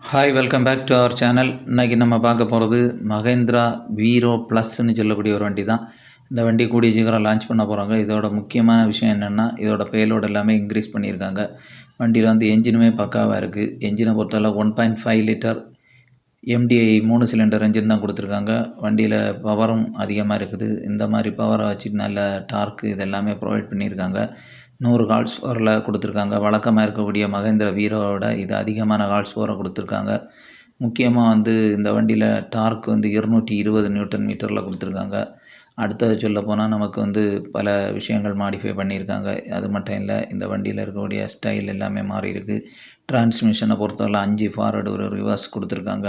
Hi welcome back to our channel இன்றைக்கி நம்ம பார்க்க போகிறது மகேந்திரா வீரோ ப்ளஸ்ன்னு சொல்லக்கூடிய ஒரு வண்டி தான். இந்த வண்டி கூடிய சீக்கிரம் லான்ச் பண்ண போகிறாங்க இதோட முக்கியமான விஷயம் என்னென்னா இதோட பேலோடு எல்லாமே இன்க்ரீஸ் பண்ணியிருக்காங்க. வண்டியில் வந்து என்ஜினுமே பக்காவாக இருக்குது என்ஜினை பொறுத்தளவு one point five litre MDI மூணு சிலிண்டர் என்ஜின் தான் கொடுத்துருக்காங்க. வண்டியில் பவரும் அதிகமாக இருக்குது. இந்த மாதிரி பவரை வச்சு நல்ல டார்க்கு இதெல்லாமே ப்ரொவைட் பண்ணியிருக்காங்க. நூறு கால்ஸ் பவரில் கொடுத்துருக்காங்க. வழக்கமாக இருக்கக்கூடிய மகேந்திர வீரோவோட இது அதிகமான கால்ஸ் பவரை கொடுத்துருக்காங்க. முக்கியமாக வந்து இந்த வண்டியில் டார்க் வந்து இருநூற்றி இருபது நியூட்டன் மீட்டரில் கொடுத்துருக்காங்க. அடுத்தது சொல்லப்போனால் நமக்கு வந்து பல விஷயங்கள் மாடிஃபை பண்ணியிருக்காங்க. அது மட்டும் இல்லை இந்த வண்டியில் இருக்கக்கூடிய ஸ்டைல் எல்லாமே மாறி இருக்குது டிரான்ஸ்மிஷனை பொறுத்தவரை அஞ்சு ஃபார்வர்டு ஒரு ரிவர்ஸ் கொடுத்துருக்காங்க.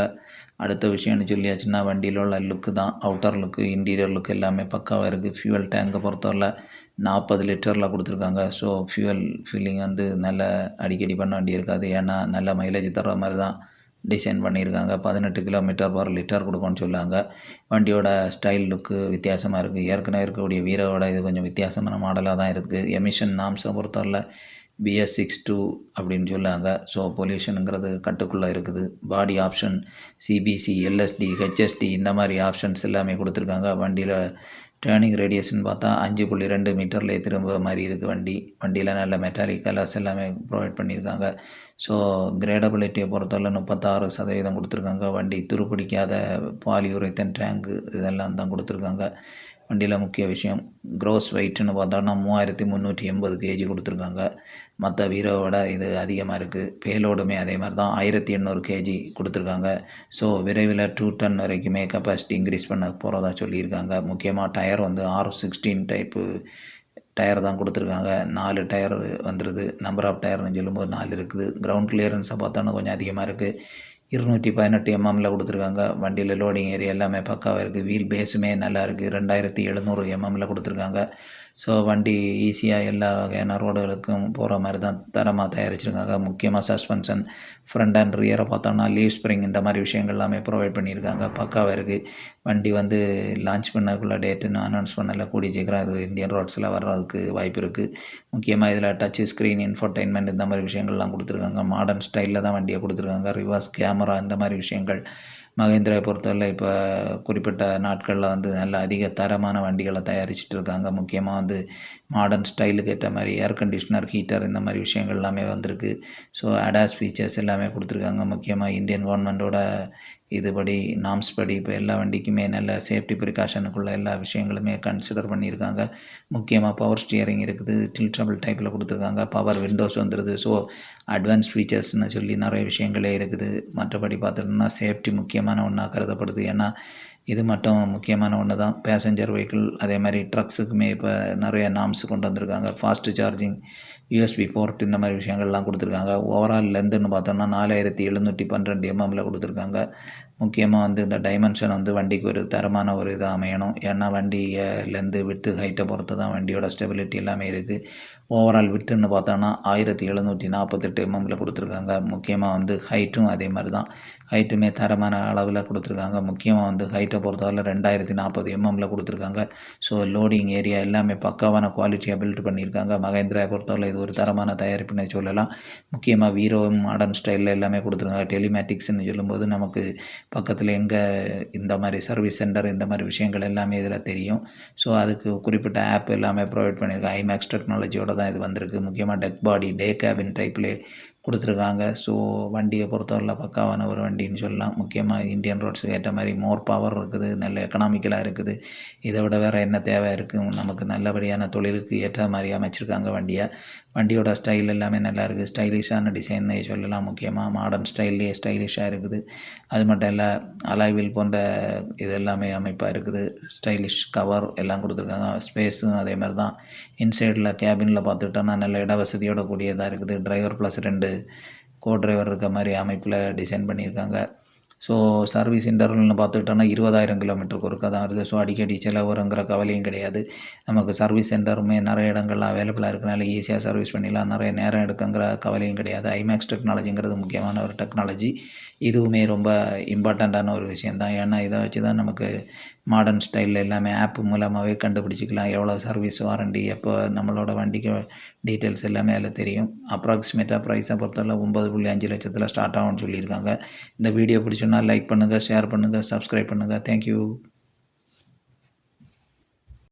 அடுத்த விஷயம்னு சொல்லியாச்சுன்னா வண்டியில் உள்ள லுக்கு தான். அவுட்டர் லுக்கு இன்டீரியர் லுக் எல்லாமே பக்காவாக இருக்குது ஃபியூவல் டேங்கை பொறுத்தவரை நாற்பது லிட்டரில் கொடுத்துருக்காங்க. ஸோ ஃபியூவல் ஃபில்லிங் வந்து நல்ல அடிக்கடி பண்ண வேண்டியிருக்காது ஏன்னா நல்ல மைலேஜ் தர்ற மாதிரி தான். டிசைன் பண்ணியிருக்காங்க. பதினெட்டு கிலோமீட்டர் பர் லிட்டர் கொடுக்கும்னு சொல்லுவாங்க வண்டியோட ஸ்டைல் லுக்கு வித்தியாசமாக இருக்குது ஏற்கனவே இருக்கக்கூடிய வீரோட இது கொஞ்சம் வித்தியாசமான மாடலாக தான் இருக்குது எமிஷன் நாம்ஸை பொறுத்தவரையில் பிஎஸ் சிக்ஸ் டூ அப்படின்னு சொல்லுவாங்க ஸோ பொல்யூஷனுங்கிறது கட்டுக்குள்ளே இருக்குது. Body option CBC LST HST இந்த மாதிரி ஆப்ஷன்ஸ் எல்லாமே கொடுத்துருக்காங்க. வண்டியில் டேர்னிங் ரேடியேஷன் பார்த்தா அஞ்சு புள்ளி ரெண்டு மீட்டர்லேயே திரும்ப மாதிரி இருக்குது வண்டி. வண்டியில் நல்ல மெட்டாலிக் கலர்ஸ் எல்லாமே ப்ரொவைட் பண்ணியிருக்காங்க. ஸோ கிரேடபிலிட்டியை பொறுத்தவரை முப்பத்தாறு சதவீதம் கொடுத்துருக்காங்க. வண்டி துருப்பிடிக்காத பாலியுரைத்தன் டேங்கு இதெல்லாம் தான் கொடுத்துருக்காங்க. வண்டியில் முக்கிய விஷயம் க்ரோஸ் வெயிட்னு பார்த்தோன்னா மூவாயிரத்தி முந்நூற்றி எண்பது கேஜி கொடுத்துருக்காங்க. மற்ற வீரோவோட இது அதிகமாக இருக்குது பேலோடுமே அதே மாதிரி தான் ஆயிரத்தி எண்ணூறு கேஜி கொடுத்துருக்காங்க. ஸோ விரைவில் டூ டன் வரைக்குமே கெப்பாசிட்டி இன்க்ரீஸ் பண்ண போகிறதா சொல்லியிருக்காங்க. முக்கியமாக டயர் வந்து ஆர் சிக்ஸ்டீன் டைப்பு டயர் தான் கொடுத்துருக்காங்க. நாலு டயர் வந்துடுது நம்பர் ஆஃப் டயர்னு சொல்லும்போது நாலு இருக்குது. கிரவுண்ட் கிளியரன்ஸை பார்த்தோன்னா கொஞ்சம் அதிகமாக இருக்குது இருநூற்றி பதினெட்டு எம்எம்மில் கொடுத்துருக்காங்க. வண்டியில் லோடிங் ஏரியா எல்லாமே பக்காவாக இருக்குது வீல் பேஸுமே நல்லா இருக்குது ரெண்டாயிரத்தி எழுநூறு எம்எம்மில் கொடுத்துருக்காங்க. ஸோ வண்டி ஈஸியாக எல்லா வகையான ரோடுகளுக்கும் போகிற மாதிரி தான் தரமாக தயாரிச்சிருக்காங்க. முக்கியமாக சஸ்பென்ஷன் ஃப்ரண்ட் அண்ட் ரியரை பார்த்தோம்னா லீவ் ஸ்ப்ரிங் இந்த மாதிரி விஷயங்கள் எல்லாமே ப்ரொவைட் பண்ணியிருக்காங்க. பக்காவாக இருக்குது வண்டி வந்து லான்ச் பண்ணக்குள்ள டேட்டுன்னு அனௌன்ஸ் பண்ணல. கூடிய சீக்கிரம் அது இந்தியன் ரோட்ஸில் வர்றதுக்கு வாய்ப்பு இருக்குது முக்கியமாக இதில் டச் ஸ்க்ரீன் இன்ஃபர்டைன்மெண்ட் இந்த மாதிரி விஷயங்கள்லாம் கொடுத்துருக்காங்க. மாடர்ன் ஸ்டைலில் தான் வண்டியை கொடுத்துருக்காங்க. ரிவர்ஸ் கேமரா இந்த மாதிரி விஷயங்கள். மகேந்திராவை பொறுத்தவரையில் இப்போ குறிப்பிட்ட நாட்களில் வந்து நல்ல அதிக தரமான வண்டிகளை தயாரிச்சிட்டு இருக்காங்க. முக்கியமாக வந்து மாடர்ன் ஸ்டைலுக்கு ஏற்ற மாதிரி ஏர் கண்டிஷ்னர் ஹீட்டர் இந்த மாதிரி விஷயங்கள் எல்லாமே வந்திருக்கு. ஸோ அடாஸ் ஃபீச்சர்ஸ் எல்லாமே கொடுத்துருக்காங்க. முக்கியமாக இந்தியன் கவர்மெண்ட்டோட இதுபடி நாம்ஸ் படி இப்போ எல்லா வண்டிக்குமே நல்ல சேஃப்டி ப்ரிகாஷனுக்குள்ள எல்லா விஷயங்களுமே கன்சிடர் பண்ணியிருக்காங்க. முக்கியமாக பவர் ஸ்டியரிங் இருக்குது டில்ட்ரபிள் டைப்பில் கொடுத்துருக்காங்க. பவர் விண்டோஸ் வந்துடுது ஸோ அட்வான்ஸ் ஃபீச்சர்ஸ்னு சொல்லி நிறைய விஷயங்களே இருக்குது. மற்றபடி பார்த்துட்டோம்னா சேஃப்டி முக்கியமான ஒன்றா கருதப்படுது. ஏன்னா இது மட்டும் முக்கியமான ஒன்று தான். பேசஞ்சர் வெஹிக்கிள் அதே மாதிரி ட்ரக்ஸுக்குமே இப்போ நிறைய நாம்ஸ் கொண்டு வந்திருக்காங்க. ஃபாஸ்ட்டு சார்ஜிங் யூஎஸ்பி போர்ட் இந்த மாதிரி விஷயங்கள்லாம் கொடுத்துருக்காங்க. ஓவரால் லென்த்துன்னு பார்த்தோம்னா நாலாயிரத்தி எழுநூற்றி பன்னெண்டு எம்எம்மில் கொடுத்துருக்காங்க. முக்கியமாக வந்து இந்த டைமென்ஷன் வந்து வண்டிக்கு ஒரு தரமான ஒரு இதாக அமையணும். ஏன்னா வண்டியிலேருந்து லென்த்து விட்டு ஹைட்டை பொறுத்து தான் வண்டியோட ஸ்டெபிலிட்டி எல்லாமே இருக்குது ஓவரால் விட்டுன்னு பார்த்தோன்னா ஆயிரத்தி எழுநூற்றி நாற்பத்தெட்டு எம்எம்மில் கொடுத்துருக்காங்க. முக்கியமாக வந்து ஹைட்டும் அதே மாதிரி தான் ஹைட்டுமே தரமான அளவில் கொடுத்துருக்காங்க. முக்கியமாக வந்து ஹைட்டை பொறுத்தவரை ரெண்டாயிரத்தி நாற்பது எம்எம்மில் கொடுத்துருக்காங்க. ஸோ லோடிங் ஏரியா எல்லாமே பக்காவான குவாலிட்டியாக பில்ட் பண்ணியிருக்காங்க. மகேந்திராவை பொறுத்தவரை இது ஒரு தரமான தயாரிப்புன்னு சொல்லலாம். முக்கியமாக வீரோ மாடர்ன் ஸ்டைலில் எல்லாமே கொடுத்துருக்காங்க. டெலிமேட்டிக்ஸ்னு சொல்லும்போது நமக்கு பக்கத்தில் எங்கே இந்த மாதிரி சர்வீஸ் சென்டர் இந்த மாதிரி விஷயங்கள் எல்லாமே இதில் தெரியும். ஸோ அதுக்கு குறிப்பிட்ட ஆப் எல்லாமே ப்ரொவைட் பண்ணியிருக்காங்க ஐமேக்ஸ் டெக்னாலஜியோட தான் இது வந்திருக்கு. முக்கியமாக டெக் பாடி டே கேபின் டைப்லேயே கொடுத்துருக்காங்க. ஸோ வண்டியை பொறுத்தவரையில் பக்காவான ஒரு வண்டின்னு சொல்லலாம். முக்கியமாக இந்தியன் ரோட்ஸுக்கு ஏற்ற மாதிரி மோர் பவர் இருக்குது நல்ல எக்கனாமிக்கலாக இருக்குது. இதை விட வேறு என்ன தேவை இருக்குது நமக்கு நல்லபடியான தொழிலுக்கு ஏற்ற மாதிரி அமைச்சிருக்காங்க வண்டியை. வண்டியோட ஸ்டைல் எல்லாமே நல்லா இருக்குது ஸ்டைலிஷான டிசைன்னே சொல்லலாம். முக்கியமாக மாடர்ன் ஸ்டைல்லே ஸ்டைலிஷாக இருக்குது. அது மட்டும் இல்லை அலாய்வில் போன்ற இது எல்லாமே அமைப்பாக இருக்குது. ஸ்டைலிஷ் கவர் எல்லாம் கொடுத்துருக்காங்க. ஸ்பேஸும் அதே மாதிரி தான் இன்சைடில் கேபினில் பார்த்துக்கிட்டோன்னா நல்ல இட வசதியோட கூடியதாக இருக்குது. டிரைவர் ப்ளஸ் ரெண்டு கோ டிரைவர் இருக்க மாதிரி அமைப்பில் டிசைன் பண்ணியிருக்காங்க. ஸோ சர்வீஸ் இன்டர்வல்னு பார்த்துக்கிட்டோன்னா இருபதாயிரம் கிலோமீட்டருக்கு ஒருக்கா தான் வருது. ஸோ அடிக்கடி செலவுங்கிற கவலையும் கிடையாது. நமக்கு சர்வீஸ் சென்டருமே நிறைய இடங்கள்லாம் அவைலபிளாக இருக்கனால ஈஸியாக சர்வீஸ் பண்ணிடலாம். நிறைய நேரம் எடுக்குங்கிற கவலையும் கிடையாது. ஐமேக்ஸ் டெக்னாலஜிங்கிறது முக்கியமான ஒரு டெக்னாலஜி இதுவுமே ரொம்ப இம்பார்ட்டண்ட்டான ஒரு விஷயம் தான் ஏன்னா இதை வச்சு தான் நமக்கு மாடர்ன் ஸ்டைலில் எல்லாமே ஆப் மூலமாகவே கண்டுபிடிச்சிக்கலாம். எவ்வளோ சர்வீஸ் வாரண்டி எப்போ நம்மளோட வண்டிக்கு டீட்டெயில்ஸ் எல்லாமே அதில் தெரியும். அப்ராக்சிமேட்டாக ப்ரைஸை பொறுத்தவரை ஒம்பது புள்ளி அஞ்சு லட்சத்தில் ஸ்டார்ட் ஆகும்னு சொல்லியிருக்காங்க. இந்த வீடியோ பிடிச்சோன்னா லைக் பண்ணுங்கள் ஷேர் பண்ணுங்கள் சப்ஸ்கிரைப் பண்ணுங்கள் தேங்க்யூ